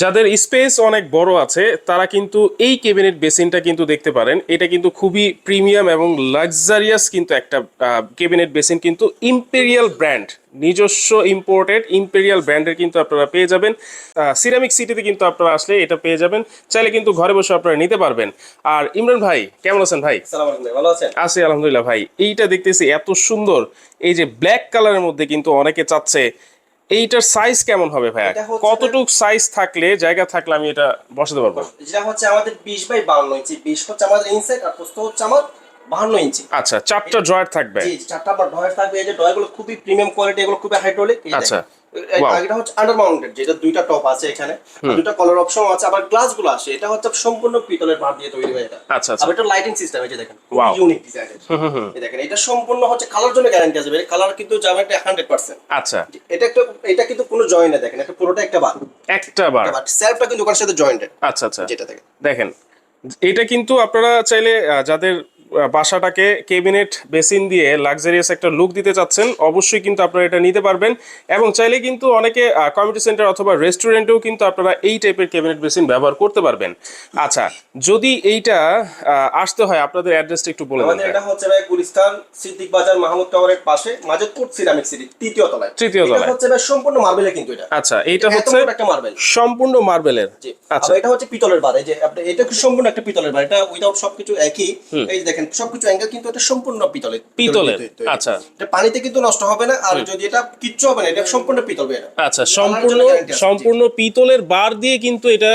যাদের স্পেস অনেক বড় আছে তারা কিন্তু এই ক্যাবিনেট বেসিনটা কিন্তু দেখতে পারেন। এটা কিন্তু খুবই প্রিমিয়াম এবং লাক্সারিয়াস কিন্তু একটা ক্যাবিনেট বেসিন কিন্তু ইম্পেরিয়াল ব্র্যান্ড নিজস্ব ইম্পোর্টেড ইম্পেরিয়াল ব্র্যান্ডের কিন্তু আপনারা পেয়ে যাবেন। সিরামিক সিটিতে কিন্তু আপনারা আসলে এটা পেয়ে যাবেন। চাইলে কিন্তু ঘরে বসে আপনারা নিতে পারবেন। আর ইমরান ভাই কেমন আছেন ভাই? সালাম ভালো আছেন? আছি আলহামদুলিল্লাহ ভাই। এইটা দেখতেছি এত সুন্দর। এই যে ব্ল্যাক কালারের মধ্যে কিন্তু অনেকে চাচ্ছে এইটার সাইজ কেমন হবে ভাইয়া? কতটুক সাইজ থাকলে জায়গা থাকলে আমি এটা বসাতে পারব? যেটা হচ্ছে আমাদের বিশ বাই বাউন্ন ইঞ্চি। বিশ হচ্ছে আমাদের ইনসাইড আর প্রস্থ হচ্ছে আমার বাহান্ন ইঞ্চি। আচ্ছা চারটা ড্রয়ার থাকবে। জি চারটা ড্রয়ার থাকবে। এই যে ড্রয়ারগুলো খুবই প্রিমিয়াম কোয়ালিটি এগুলো খুবই হাইড্রোলিক আচ্ছা। এটা হচ্ছে আন্ডার মাউন্টেড যেটা দুইটা টপ আছে এখানে। দুইটা কালার অপশন আছে আবার গ্লাসগুলো আসে। এটা হচ্ছে সম্পূর্ণ পিতলের দিয়ে তৈরি হয়ে এটা। আচ্ছা, আচ্ছা। আবার এটা লাইটিং সিস্টেম যে দেখেন. ইউনিক ডিজাইনের এই দেখেন এটা সম্পূর্ণ হচ্ছে কালার জন্য গ্যারান্টি আছে কালার কিন্তু যাবে এটা হান্ড্রেড পার্সেন্ট আচ্ছা। এটা একটা এটা কিন্তু কোনো জয়েন্ট দেখেন এটা পুরোটা একটা বার একটা বার সেলফটা কিন্তু ওখানে সাথে জয়েন্টেড আচ্ছা আচ্ছা। যেটা দেখেন। দেখেন এটা কিন্তু আপনারা চাইলে যাদের বাসাটাকে কেবিনেট বেসিন দিয়ে লাক্সারিয়াস একটা লুক দিতে চাচ্ছেন অবশ্যই কিন্তু আপনারা এটা নিতে পারবেন। এবং চাইলে কিন্তু অনেকে কমিউনিটি সেন্টার অথবা রেস্টুরেন্টেও কিন্তু আপনারা এই টাইপের কেবিনেট বেসিন ব্যবহার করতে পারবেন। আচ্ছা যদি এইটা আসতে হয় আপনাদের অ্যাড্রেসটা একটু বলে আমাদের এটা হচ্ছে ভাই গুলিস্তান সিদ্দিক বাজার মাহমুদ টাওয়ারের পাশে মাজাদপুর সিরামিক সিটি তৃতীয় তলায়। তৃতীয় এটা তলায়। হচ্ছে ভাই সম্পূর্ণ মার্বেলের কিন্তু এটা। আচ্ছা এটা হচ্ছে একটা মার্বেল। সম্পূর্ণ মার্বেলের। জি। আচ্ছা। এটা হচ্ছে পিতলের বার এই যে এটা কি সম্পূর্ণ একটা পিতলের বার এটা উইদাউট সবকিছু একই। এই যে দেখেন সবকিছু অ্যাঙ্গেল কিন্তু এটা সম্পূর্ণ পিতলের পিতলের। আচ্ছা। এটা পানিতে কিন্তু নষ্ট হবে না আর যদি এটা কিচ্ছু হবে না এটা সম্পূর্ণ পিতল আচ্ছা সম্পূর্ণ। সম্পূর্ণ পিতলের বার দিয়ে কিন্তু এটা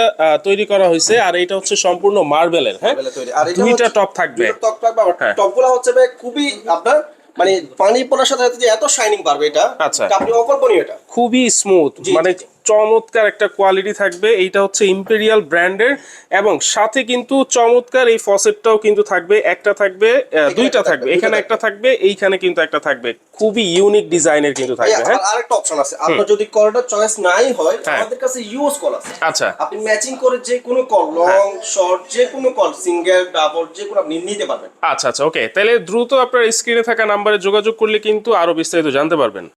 তৈরি করা হয়েছে আর এটা হচ্ছে সম্পূর্ণ মার্বেলের হ্যাঁ আর এটা দুইটা টপ থাকবে টপ থাকবে আবার হ্যাঁ। টপগুলো হচ্ছে খুবই আপনার মানে পানি পড়ার সাথে সাথে যে এত শাইনিং পারবে এটা আচ্ছা। আপনি অকল্পনীয় এটা খুবই স্মুথ মানে। চমৎকার একটা কোয়ালিটি থাকবে। এইটা হচ্ছে ইম্পেরিয়াল ব্র্যান্ডের এবং সাথে কিন্তু চমৎকার এই ফসেটটাও কিন্তু থাকবে। একটা থাকবে দুইটা থাকবে এখানে একটা থাকবে এইখানে কিন্তু একটা থাকবে। খুবই ইউনিক ডিজাইনের কিন্তু থাকবে হ্যাঁ? আর আরেকটা অপশন আছে। আপনার যদি কলটা চয়েস নাই হয় হ্যাঁ। আমাদের কাছে ইউজ কল আছে। আচ্ছা। আপনি ম্যাচিং করে যে কোনো কল। লং শর্ট যে কোনো কল সিঙ্গেল ডাবল যে কোনো আপনি নিতে পারবেন। আচ্ছা আচ্ছা ওকে তাহলে দ্রুত আপনার স্ক্রিনে থাকা নাম্বারে যোগাযোগ করলে কিন্তু আরও বিস্তারিত জানতে পারবেন।